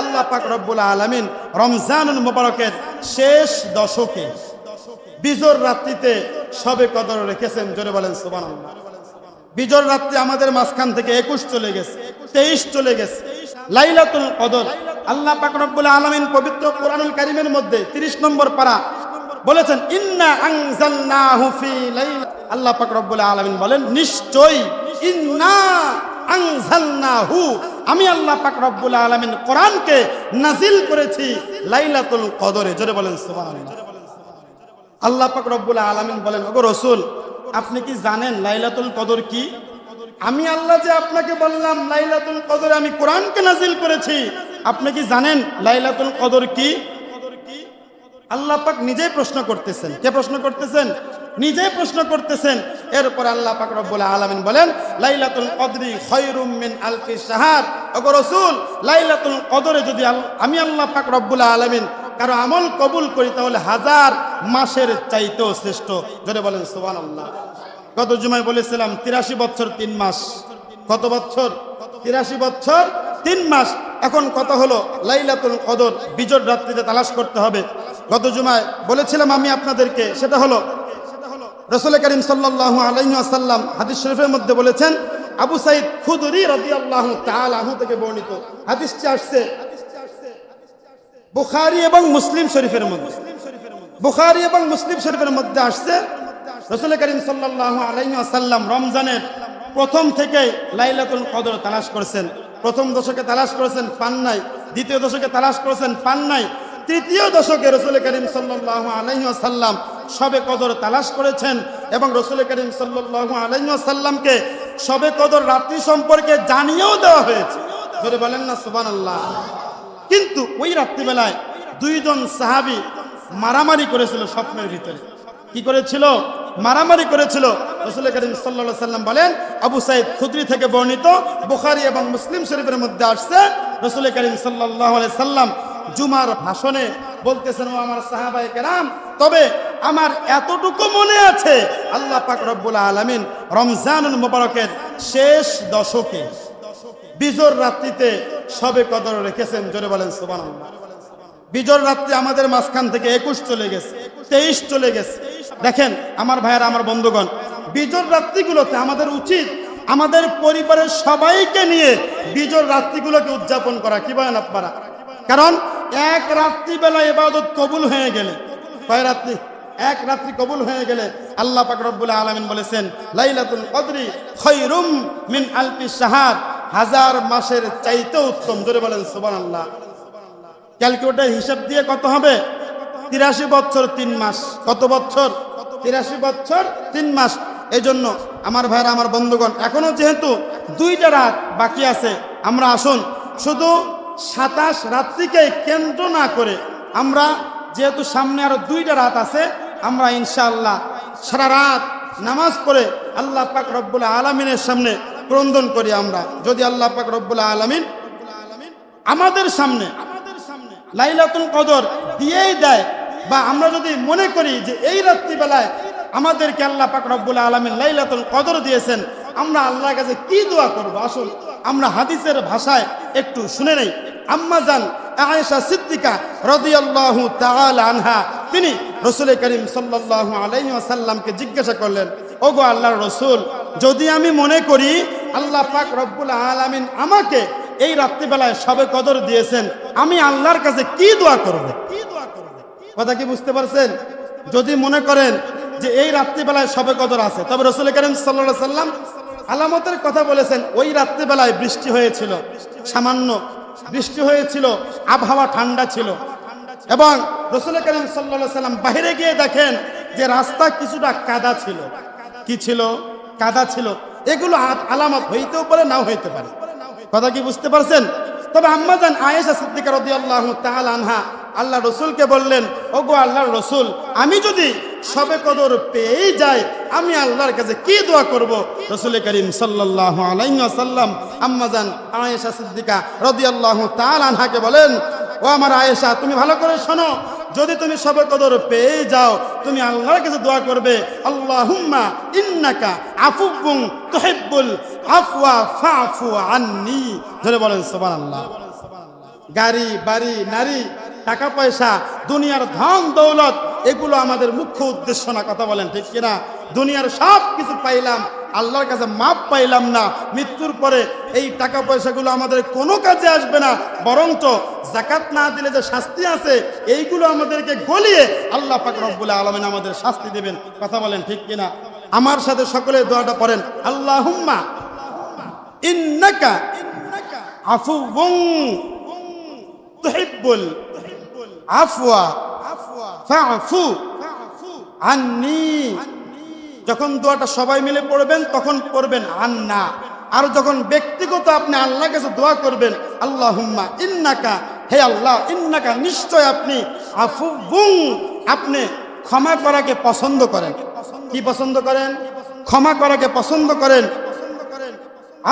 আল্লাহ পাক রব্বুল আলমিন রমজানুল মোবারকের শেষ দশকে বিজোর রাত্রিতে সবে কদর রেখেছেন, জোরে বলেন সুবান বিজোর রাত্রি আমাদের মাঝখান থেকে একুশ চলে গেছে, তেইশ চলে গেছে। লাইলাতুল কদর, আল্লাহ পাক রব্বুল আলমিন পবিত্র কোরআনুল কারিমের মধ্যে 30 নম্বর পারা বলেছেন, ইন্না আনজালনাহু ফি লাইলা আল্লাহ পাক রব্বুল আলামিন বলেন, নিশ্চয়ই, ইন্না আনজালনাহু আমি আল্লাহ পাক রব্বুল আলামিন কোরআনকে নাজিল করেছি লাইলাতুল কদরে। জোরে বলেন সুবহানাল্লাহ। আল্লাহ পাক রব্বুল আলামিন বলেন, ওগো রসুল, আপনি কি জানেন লাইলাতুল কদর কি? আমি আল্লাহ যে আপনাকে বললাম লাইলাতুল কদরে আমি কোরআনকে নাজিল করেছি, আপনি কি জানেন লাইলাতুল কদর কি? আল্লাহ পাক নিজেই প্রশ্ন করতেছেন। কে প্রশ্ন করতেছেন? নিজেই প্রশ্ন করতেছেন। এরপর আল্লাহ পাক রব্বুল আলামিন বলেন, লাইলাতুল কদরি খয়রুম মিন আলফি শাহর। ওগো রাসূল, লাইলাতুল কদরে যদি আমি আল্লাহ পাক রব্বুল আলামিন কারও আমল কবুল করি, তাহলে হাজার মাসের চাইতেও শ্রেষ্ঠ। যদি বলেন, সুবহানাল্লাহ। গত জুমায় বলেছিলাম, তিরাশি বছর তিন মাস। কত বছর? তিরাশি বছর তিন মাস। এখন কত হলো, লাইলাতুল কদর বিজোর রাত্রিতে তালাশ করতে হবে। গত জুমায় বলেছিলাম আমি আপনাদেরকে, সেটা হলো রসুল করিম সাল্লাল্লাহু আলাইহি আসাল্লাম হাদিস শরীফের মধ্যে বলেছেন, আবু সাইদ খুদরি রাদিয়াল্লাহু তাআলা আনহু থেকে বর্ণিত। হাদিসটি আসছে বুখারি এবং মুসলিম শরীফের মধ্যে। বুখারি এবং মুসলিম শরীফের মধ্যে আসছে রসুল করিম সাল্লাল্লাহু আলাইহি আসাল্লাম রমজানের প্রথম থেকে লাইলাতুল কদর তালাশ করেছেন। প্রথম দশকে তালাশ করেছেন পান নাই দ্বিতীয় দশকে তালাশ করেছেন পান নাই তৃতীয় দশকে রসুল করিম সাল্লাল্লাহু আলাইহি আসাল্লাম সবে কদর তালাশ করেছেন এবং রসুল করিম সাল্লাল্লাহু আলাইহি আসাল্লামকে সবে কদর রাত্রি সম্পর্কে জানিয়েও দেওয়া হয়েছে। যদি বলেন না, সুবহানাল্লাহ। কিন্তু ওই রাত্রিবেলায় দুইজন সাহাবি মারামারি করেছিল স্বপ্নের ভিতরে। কি করেছিল? মারামারি করেছিল। রসুল করিম সাল্লা সাল্লাম বলেন, আবু সাইদ খুদ্রি থেকে বর্ণিত, বুখারি এবং মুসলিম শরীফের মধ্যে আসছে। রসুল করিম সাল্লাহ সাল্লাম জুমার ভাষণে বলতেছেন, ও আমার সাহাবাই কেরাম, তবে আমার এতটুকু মনে আছে, আল্লাহ পাক রব্বুল আলমিন রমজানুল মোবারকের শেষ দশকে বিজোর রাত্রিতে সবে কদর রেখেছেন, জোরে বলেন সুবান বিজোর রাত্রি আমাদের মাঝখান থেকে একুশ চলে গেছে, তেইশ চলে গেছে। দেখেন, আমার ভাইয়েরা, আমার বন্ধুগণ, বিজোর রাত্রিগুলোতে আমাদের উচিত আমাদের পরিবারের সবাইকে নিয়ে বিজোর রাত্রিগুলোকে উদযাপন করা, কি বলেন আপনারা? কারণ এক রাত্রিবেলা এবাদত কবুল হয়ে গেলে, কয় রাত্রি? এক রাত্রি কবুল হয়ে গেলে আল্লাহ পাক রব্বুল আলামিন বলেছেন, লাইলাতুল কদরি খৈরুম মিন আলফি শাহার। হাজার মাসের চাইতে উত্তম, জোরে বলেন সুবান আল্লাহ ক্যালকুলেটার হিসাব দিয়ে কত হবে? তিরাশি বছর তিন মাস। কত বছর? তিরাশি বছর তিন মাস। এই জন্য আমার ভাইরা আমার বন্ধুগণ, এখনও যেহেতু দুইটা রাত বাকি আছে, আমরা আসুন। শুধু সাতাশ রাত্রিকে কেন্দ্র না করে আমরা যেহেতু সামনে আরও দুইটা রাত আছে আমরা ইনশাআল্লাহ সারা রাত নামাজ পড়ে আল্লাহ পাক রব্বুল আলমিনের সামনে ক্রন্দন করি আমরা। যদি আল্লাহ পাক রব্বুল আলমিন আমাদের সামনে লাইলাতুল কদর দিয়েই দেয় বা আমরা যদি মনে করি যে এই রাত্রিবেলায় আমাদেরকে আল্লাহ পাক রব্বুল আলমিন লাইলাতুল কদর দিয়েছেন, আমরা আল্লাহর কাছে কি দোয়া করব? আসুন, আমরা হাদিসের ভাষায় একটু শুনে নেই। আম্মা জান আয়েশা সিদ্দিকা রাদিয়াল্লাহু তাআলা আনহা তিনি রসুল করিম সাল্লাল্লাহু আলাইহি ওয়াসাল্লামকে জিজ্ঞাসা করলেন, ওগো আল্লাহর রসুল, যদি আমি মনে করি আল্লাহ পাক রব্বুল আলামিন আমাকে এই রাত্রিবেলায় সবে কদর দিয়েছেন, আমি আল্লাহর কাছে কি দোয়া করব? কথা কি বুঝতে পারছেন? যদি মনে করেন যে এই রাত্রিবেলায় সবে কদর আছে, তবে রসুল করিম সাল্লা সাল্লাম আলামতের কথা বলেছেন, ওই রাত্রিবেলায় বৃষ্টি হয়েছিল, সামান্য বৃষ্টি হয়েছিল, আবহাওয়া ঠান্ডা ছিল। এবং রসুল করিম সাল্লা সাল্লাম বাইরে গিয়ে দেখেন যে রাস্তা কিছুটা কাদা ছিল। কি ছিল? কাদা ছিল। এগুলো আলামত হইতেও পারে, নাও হইতে পারে। কথা কি বুঝতে পারছেন? তবে আম্মাজান আয়েশা সিদ্দিকা রাদিয়াল্লাহু তাআলা আনহা আল্লাহ রসুলকে বললেন, ওগো আল্লাহর রসুল, আমি যদি সবে কদর পেয়েই যাই, আমি আল্লাহর কাছে কি দোয়া করব? রসুল করিম সাল্লাল্লাহু আলাইহি ওয়াসাল্লাম আম্মাজান আয়েশা সিদ্দিকা রাদিয়াল্লাহু তাআলা আনহাকে বলেন ও আমার আয়েশা, তুমি ভালো করে শোনো। যদি তুমি সবে কদর পেয়ে যাও, তুমি আল্লাহর কাছে দোয়া করবে, আল্লাহুম্মা ইন্নাকা আফুবুন তুহিব্বুল আফওয়া ফাফু আন্নি। ধরে বলেন, সুবহানাল্লাহ। গাড়ি, বাড়ি, নারী, টাকা, পয়সা, দুনিয়ার ধন, দৌলত, এগুলো আমাদের মুখ্য উদ্দেশ্য না, কথা বলেন ঠিক কিনা? দুনিয়ার সব কিছু পাইলাম আল্লাহর কাছে মাপ পাইলাম না। মৃত্যুর পরে এই টাকা পয়সাগুলো আমাদের কোনো কাজে আসবে না। বরঞ্চ জাকাত না দিলে যে শাস্তি আছে, এইগুলো আমাদেরকে গলিয়ে আল্লাহ পাক রব্বুল আলমিন আমাদের শাস্তি দেবেন। কথা বলেন ঠিক কিনা? আমার সাথে সকলে দোয়াটা পড়েন। আল্লাহুম্মা ইন্নাকা আফুউন তুহিব্বুল আফওয়া আন্নি যখন দোয়াটা সবাই মিলে পড়বেন, তখন পড়বেন আন্না। আর যখন ব্যক্তিগত আপনি আল্লাহর কাছে দোয়া করবেন, আল্লাহুম্মা ইন্নাকা, হে আল্লাহ, ইন্নাকা, নিশ্চয় আপনি আফুবুং আপনি ক্ষমা করাকে পছন্দ করেন। কি পছন্দ করেন? ক্ষমা করাকে পছন্দ করেন।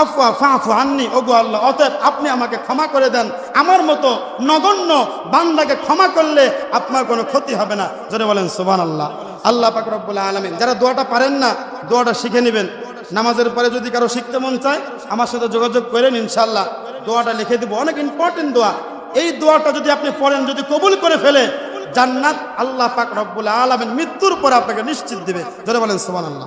আফওয়া ফাফু আননি, ওগো আল্লাহ, অতএব আপনি আমাকে ক্ষমা করে দেন। আমার মতো নগণ্য বান্দাকে ক্ষমা করলে আপনার কোনো ক্ষতি হবে না। যদি বলেন সুবান আল্লাহ আল্লাহ পাক রব্বুল আলমিন, যারা দোয়াটা পারেন না, দোয়াটা শিখে নেবেন। নামাজের পরে যদি কারও শিখতে মন চায়, আমার সাথে যোগাযোগ করেন ইনশাল্লাহ দোয়াটা লিখে দেবো। অনেক ইম্পর্টেন্ট দোয়া। এই দোয়াটা যদি আপনি পড়েন, যদি কবুল করে ফেলে জান্নাত আল্লাহ পাক রব্বুল আলমিন মৃত্যুর পর আপনাকে নিশ্চিত দেবে। ধরে বলেন সোমান আল্লাহ